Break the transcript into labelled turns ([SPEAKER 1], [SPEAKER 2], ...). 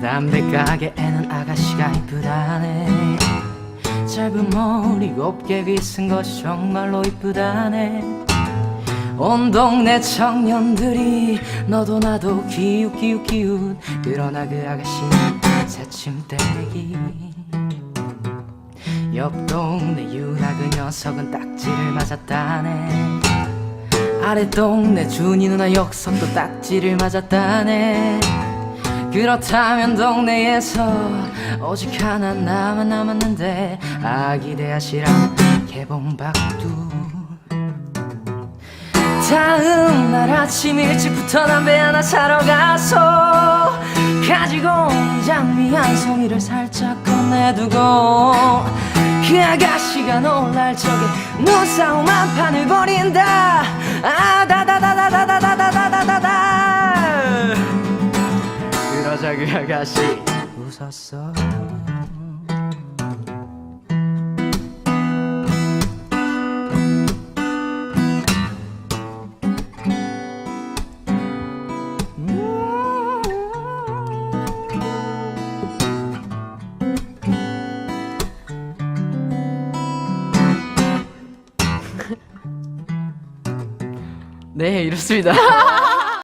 [SPEAKER 1] 담배 가게에는 아가씨가 이쁘다네. 짧은 머리 곱게 빗은 것이 정말로 이쁘다네. 온 동네 청년들이 너도 나도 기웃 기웃 기웃. 그러나 그 아가씨는 새침대기. 옆 동네 유나 그 녀석은 딱지를 맞았다네. 아래 동네 준이 누나 역석도 딱지를 맞았다네 그렇다면 동네에서 오직 하나 나만 남았는데 아기 대하시랑 개봉박두. 다음 날 아침 일찍부터 담배 하나 사러 가서 가지고 온 장미 한 송이를 살짝 꺼내두고 그 아가씨가 놀랄 적에 눈싸움 한 판을 벌인 그 아가씨 웃었어. 네 이렇습니다